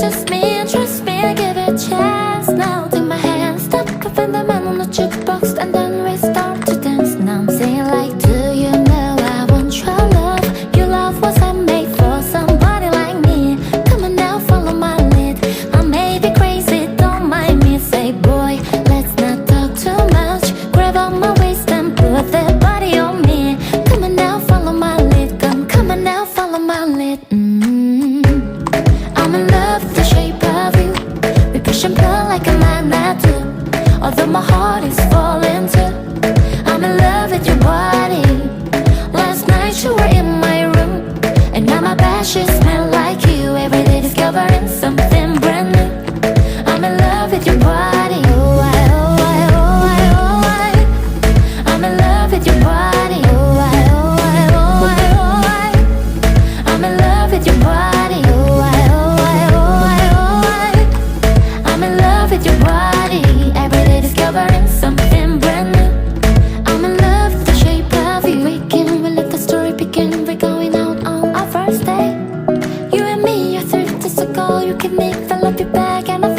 Just me, trust me, I give it a chance now. Take my hand, stop, find the man on the jukebox, and then we start to dance. Now I'm saying like, do you know I want your love? Your love was I made for somebody like me. Come on now, follow my lead. I may be crazy, don't mind me. Say, boy, let's not talk too much. Grab on my waist and put that body on me. Come on now, follow my lead. Come, come on now, follow my lead. Mm. Like a magnet do. Although my heart is falling too. I'm in love with your body. Last night you were in my room, and now my bed sheets smell like you. Every day discovering something love with your body. Every day discovering something brand new. I'm in love with the shape of you. We let the story begin. We're going out on our first day. You and me are you can make fill up your bag and I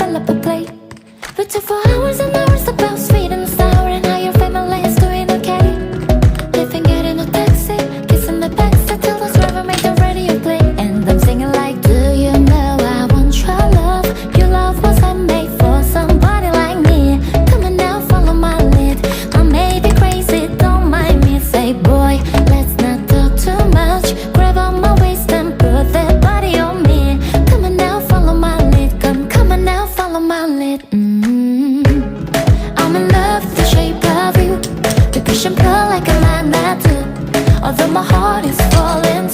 boy, let's not talk too much. Grab on my waist and put that body on me. Come on now, follow my lead. Come, come on now, follow my lead. mm I'm in love with the shape of you. Push and pull like a magnet do. Although my heart is falling